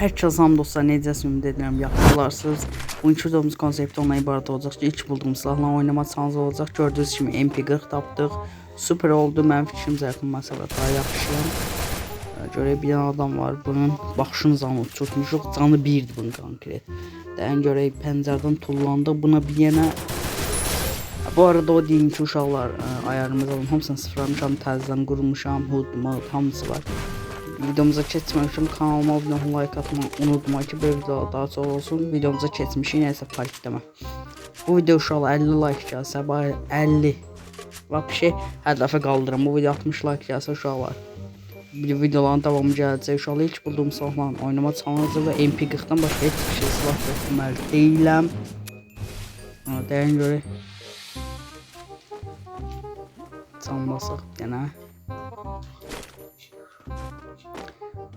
Herkese hamdolsun necəsiniz ümid edirəm yaxşılarsınız. Bugünkü videomuz konsepti ondan ibarət olacaq ki, ilk bulduğum silahla oynama şansı olacaq. Gördüyünüz kimi MP40 tapdıq. Super oldu. Mənim fikrimcə yaxın məsələ daha yaxşıyam. Görək bir adam var. Bunun başını zanı uçurtmuşuq. Canı 1-dir bunun konkret. Dən görək pəncərədən tullandı. Buna bir yenə Bu arada o deyim ki uşaqlar ayarımız alın hamısını sıfırlamışam, təzədən qurmuşam, HUD, MUD hamısı var. Videomuza keçməmişəm, kanalıma abunə olun, like atmayı unutma ki, böyle video daha çox olsun. Videomuza keçmişik, panik demə. Bu video uşaqlar 50 like gəlsə, bari 50 Vapşe hər dəfə qaldıram. Bu video 60 like gəlsə uşaqlar. Bir videoların davamı gələcək. Uşaqlar ilk bulduğum silahla oynama çalınacaq və MP40-dan başqa heç bir şey silah götürməli deyiləm. Ha, Deyən görək. Çalmasaq yenə.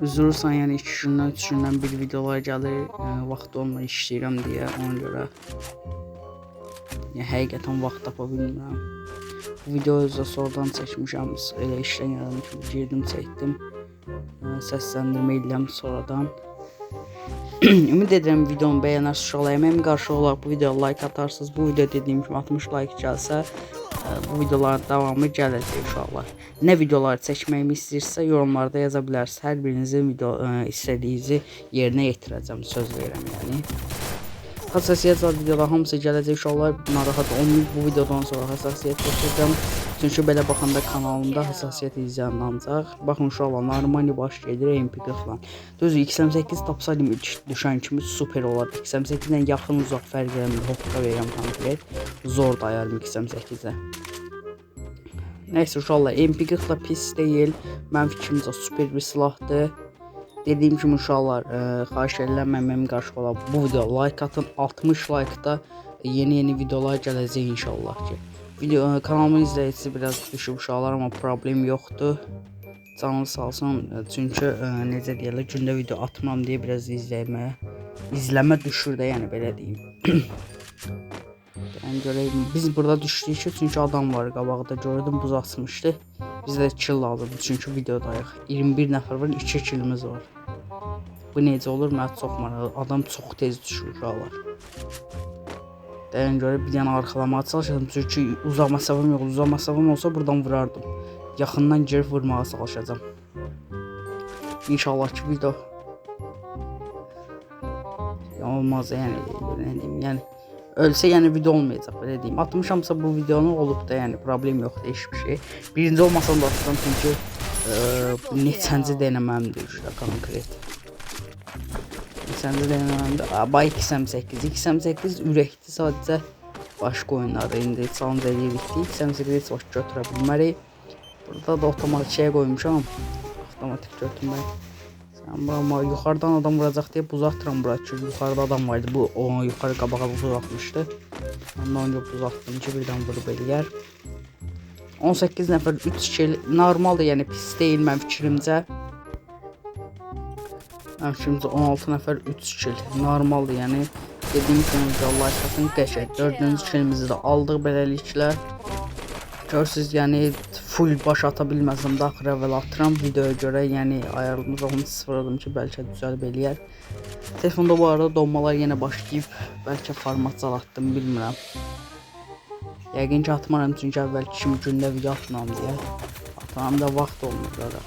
Üzülürsən, yəni 2 gündən, 3 gündən bir videolar gəlir. Yəni, vaxt olmur işləyirəm deyə ona görə. Yəni həqiqətən vaxt tapa bilmirəm. Bu videoyu özə sonradan çəkmişəm. Elə işdən gəldim ki, girdim, çəkdim. Ə, Səsləndirmə edirəm sonradan. Ümid edirəm videomu bəyənərsiniz. Uşaqlar əməyim qarşı olaraq bu videoya like atarsınız. Bu video dediyim kimi 60 like gəlsə, bu videoların davamı gələcək uşaqlar. Nə videolar çəkməyimi istəyirsə yorumlarda yaza bilərsiniz. Hər birinizin video ə, istədiyinizi yerinə yetirəcəm, söz verirəm yəni. Hassasiyet var videoda hamısı gələcək uşaqlar narahat olmayın bu videodan sonra hassasiyet göstərəcəm. Çünki belə baxanda kanalımda hassasiyet izləyən ancaq. Baxın uşaqlar normal baş gedir MP40 ilə. Düz XM8 tapsaydım ilk düşən kimi super olardı. XM8 ilə yaxın uzaq fərq eləmir. Hoppa verirəm konkret. Zor dayarım XM8-ə. Nəysə uşaqlar MP40 da pis deyil. Mənim fikrimcə super bir silahdır. Dediyim kimi uşaqlar, ə, xahiş edirəm mənim qarşı ola bu video like atın. 60 like-da yeni-yeni videolar gələcək inşallah ki. Video kanalımın izləyicisi biraz düşüb uşaqlar amma problem yoxdur. Canlı salsın çünki ə, necə deyirlər, gündə video atmam deyə biraz izləmə izləmə düşür də, yəni belə deyim. Yəni görək biz burada düşdük ki, çünki adam var qabaqda gördüm buz açmışdı. Bizdə kill lazımdır çünki videodayıq. 21 nəfər var, 2 killimiz var. Bu necə olur? Mənə çox maraqlı. Adam çox tez düşür uşaqlar. Dəyin görə bir dənə arxalamağa çalışacağım çünki uzaq məsafəm yox. Uzaq məsafəm olsa buradan vurardım. Yaxından girib vurmağa çalışacağam. İnşallah ki video olmaz yəni nə deyim, yəni ölsə yəni video olmayacaq belə deyim. Atmışamsa bu videonu olub da yəni problem yoxdur heç bir şey. Birinci olmasam da atıram çünki ə, bu neçənci deneməmdir işte konkret. Neçənci deneməmdir. Aba 2M8. 2M8 ürəkli sadəcə başqa oyunlarda indi challenge edirik. 2M8 heç vaxt götürə bilmərik. Burada da otomatik şey qoymuşam. Avtomatik götürmək. Sən amma yuxarıdan adam vuracaq deyə buz atıram bura ki, yuxarıda adam var idi. Bu o yuxarı qabağa buz atmışdı. Ondan görə buz atdım ki, birdən vurub eləyər. 18 nəfər 3 kill normaldır, yəni pis deyil mənim fikrimcə. Fikrimcə 16 nəfər 3 kill normaldır, yəni dediyim kimi Allah atın qəşəng. 4-cü killimizi də aldıq beləliklə. Görsüz yəni full baş ata bilməsəm də axıra əvvəl atıram videoya görə, yəni ayarımız onu sıfırladım ki, bəlkə düzəlib eləyər. Telefonda bu arada donmalar yenə başlayıb, bəlkə format zalatdım, bilmirəm. Yəqin ki atmaram çünki əvvəlki kimi gündə video atmam deyə. Atamam da vaxt olmur da.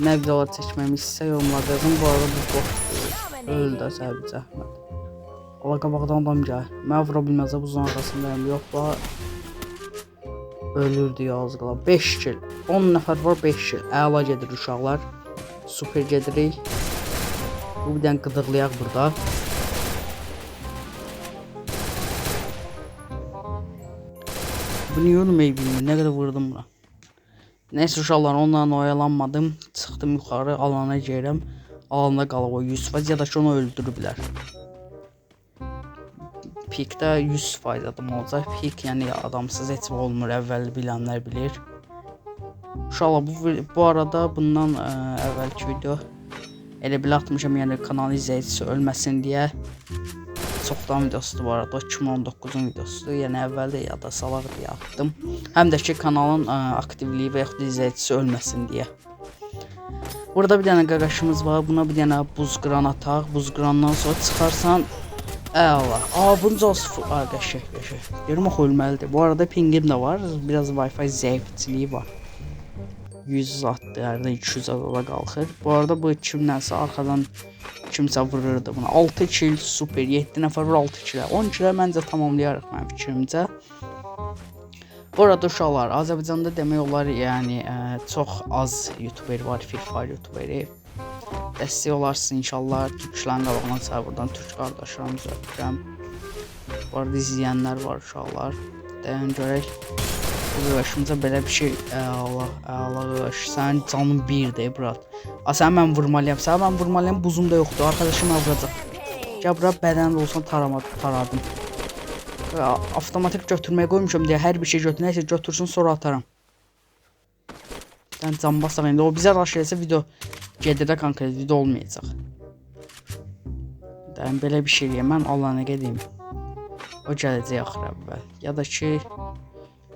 Nə istəsə yorumlarda yazın. Bu arada bu boşdur. Öl də səbəbi zəhmət. Allah qabaqdan adam gəl. Mən vura bilməzə buzun arxasındayım. Yox, la ölürdü az qala. 5 kill. 10 nəfər var 5 kill. Əla gedir uşaqlar. Super gedirik. Bu bir dənə qıdıqlayaq burada. Bu niyə ölməyi bilmir? Nə qədər vurdum buna. Nəysə uşaqlar onunla oyalanmadım. Çıxdım yuxarı alana girəm. Alanda qalıb o 100% ya da ki onu öldürüblər. Pikdə 100% adam olacaq. Pik yəni adamsız heç olmur. Əvvəl bilənlər bilir. Uşaqlar bu bu arada bundan ə, əvvəlki video elə belə atmışam, yəni kanal izləyicisi ölməsin deyə. Çoxdan videosudur bu arada. 2019-un videosudur. Yəni əvvəldə yada salaq deyə atdım. Həm də ki kanalın ə, aktivliyi və yaxud izləyicisi ölməsin deyə. Burada bir dənə qaqaşımız var. Buna bir dənə buz ataq. Buz qırandan sonra çıxarsan Əla. Aa bunca sıfır. Aa qəşəng, qəşəng. Görüm axı ölməlidir. Bu arada pingim də var. Biraz Wi-Fi zəifçiliyi var. 100 zatdır, hərdən 200 zada qalxır. Bu arada bu kimdənsə arxadan kimsə vururdu buna. 6 kill super. 7 nəfər vur 6 kill. 10 kill məncə tamamlayarıq mənim fikrimcə. Bu arada uşaqlar, Azərbaycanda demək olar, yəni ə, çox az YouTuber var, Free Fire YouTuberi. Dəstək olarsın inşallah. Türklərin qabağına çağır buradan türk qardaşlarımızı öpürəm. Bu arada izləyənlər var uşaqlar. Dayan görək. Bu qardaşımıza belə bir şey. Allah, Allah qardaş. Sənin canın birdir, brat. A sən mən vurmalıyam. Sən mən vurmalıyam. Buzum da yoxdur. Arkadaşım vuracaq. Gəl bura bədənli olsan tarama, taradım. Avtomatik götürməyə qoymuşam deyə hər bir şey götür. Nəysə götürsün sonra ataram. Sən can basaq indi. O bizə raş eləsə video gedirdə kanka video olmayacaq. Dən belə bir şey eləyəm. Mən Allah'a gedeyim. O gələcək axır əvvəl. Ya da ki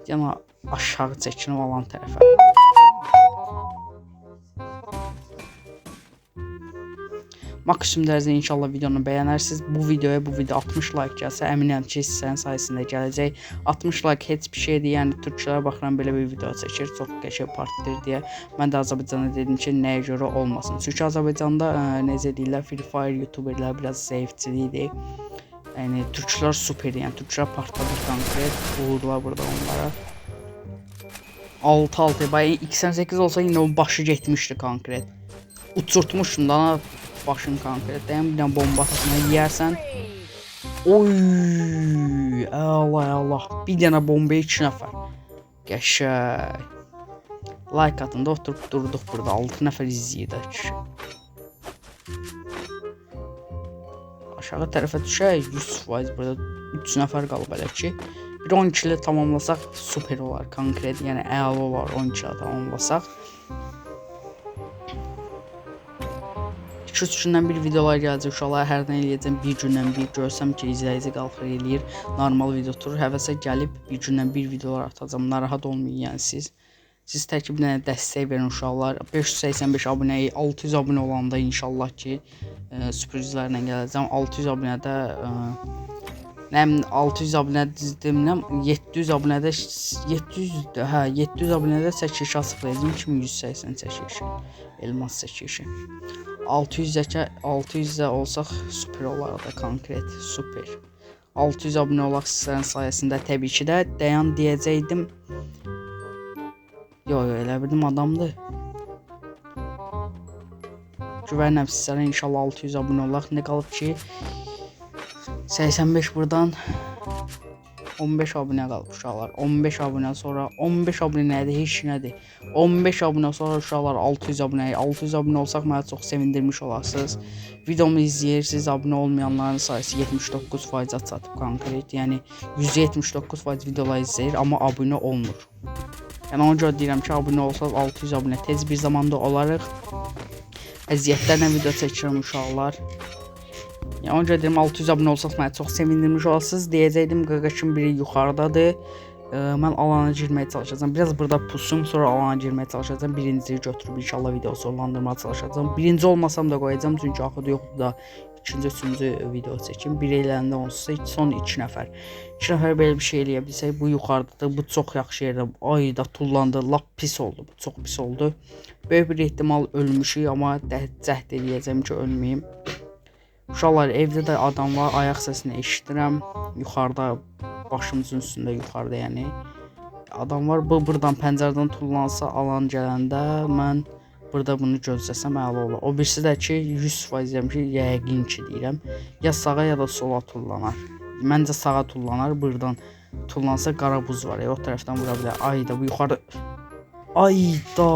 yana aşağı çəkinib alan tərəfə. Maksimum dərəcədə inşallah videonu bəyənərsiniz. Bu videoya bu video 60 like gəlsə, əminəm ki, sizin sayəsində gələcək. 60 like heç bir şeydir. Yəni türkçələrə baxıram belə bir video çəkir, çox qəşəng partdir deyə. Mən də Azərbaycanda dedim ki, nəyə görə olmasın. Çünki Azərbaycanda ə, necə deyirlər, Free Fire youtuberlər biraz zəifçilikdir. Yəni türkçülər super, yəni türkçülər partladı konkret. Vurdular burada onlara. 6-6 bay 88 olsa yine o başı getmişdi konkret. Uçurtmuşsun da başın konkret. Deyəm bir dənə bomba atasına yeyərsən. Oy! Allah Allah. Bir dənə bombaya 2 nəfər. Qəşəng. Like atın da oturub durduq burada. 6 nəfər izləyir Aşağı tərəfə düşək 100% burada 3 nəfər qalıb hələ ki. Bir 12 ilə tamamlasaq super olar konkret, yəni əla olar 12 ilə tamamlasaq. 2-3 gündən bir videolar gələcək uşaqlar. Hərdən eləyəcəm bir gündən bir görsəm ki, izləyici qalxır eləyir, normal video oturur. Həvəsə gəlib bir gündən bir videolar atacağam. Narahat olmayın yəni siz. Siz dənə dəstək verin uşaqlar. 585 abunəyə 600 abunə olanda inşallah ki, ə, sürprizlərlə gələcəm. 600 abunədə ə, Nəm 600 abunə dizdim, nəm 700 abunədə 700 hə 700 abunədə çəkiliş açıqlayacağam 2180 çəkilişi. Elmas çəkilişi. 600-də 600-də olsaq super olardı da konkret, super. 600 abunə olaq sizlərin sayəsində təbii ki də dayan deyəcəydim. Yo yo elə bildim adamdır. Güvənəm sizlərə inşallah 600 abunə olaq. Nə qalıb ki 85 buradan 15 abunə qalıb uşaqlar. 15 abunə sonra 15 abunə nədir? Heç nədir. 15 abunə sonra uşaqlar 600 abunə. 600 abunə olsaq məni çox sevindirmiş olarsınız. Videomu izləyirsiniz, abunə olmayanların sayısı 79% çatıb konkret. Yəni 179% videolar izləyir, amma abunə olmur. Yəni ona görə deyirəm ki, abunə olsaq 600 abunə tez bir zamanda olarıq. Əziyyətlərlə video çəkirəm uşaqlar. Yəni ona görə deyirəm 600 abunə olsaq məni çox sevindirmiş olasınız. Deyəcəydim qaqaşın biri yuxarıdadır. Ə, mən alana girməyə çalışacağam. Biraz burada pusum, sonra alana girməyə çalışacağam. Birincini götürüb inşallah video sonlandırmağa çalışacağam. Birinci olmasam da qoyacağam çünki axıda yoxdur da ikinci, üçüncü video çəkim. Bir eləndə onsuz da son 2 nəfər. 2 nəfər belə bir şey eləyə bilsək, bu yuxarıdadır. Bu çox yaxşı yerdə. Ay da tullandı, lap pis oldu. Bu çox pis oldu. Böyük bir ehtimal ölmüşük, amma cəhd eləyəcəm ki, ölməyim. Uşaqlar evdə də adam var, ayaq səsini eşidirəm. Yuxarıda başımızın üstündə yuxarıda yəni adam var. Bu burdan pəncərədən tullansa alan gələndə mən burada bunu gözləsəm əla olar. O birisi də ki 100% deyirəm ki, yəqin ki deyirəm, ya sağa ya da sola tullanar. Məncə sağa tullanar, burdan tullansa qara buz var. Ya, o tərəfdən vura bilər. Ayda bu yuxarı Ayda.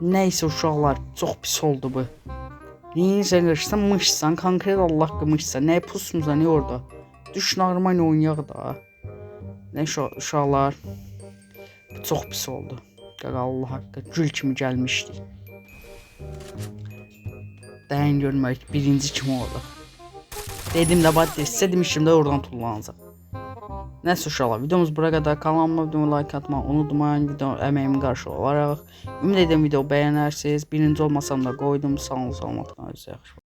Nəysə uşaqlar, çox pis oldu bu. Neyse arkadaşlar mışsan konkret Allah qımışsa ne pusmuza ne orada. Düş normal oynayaq da. Şu uşaqlar. Çox pis oldu. Qaqa Allah haqqı gül kimi gəlmişdi. Dəyin görmək birinci kimi oldu. Dedim də bax desə demişdim də oradan tullanacaq. Nəsə uşaqlar, videomuz bura qədər. Kanalıma videomu like atmağı unutmayın. Video əməyimin qarşılığı olaraq. Ümid edirəm video bəyənərsiniz. Birinci olmasam da qoydum. Sağ olun, salamat qalın. Yaxşı.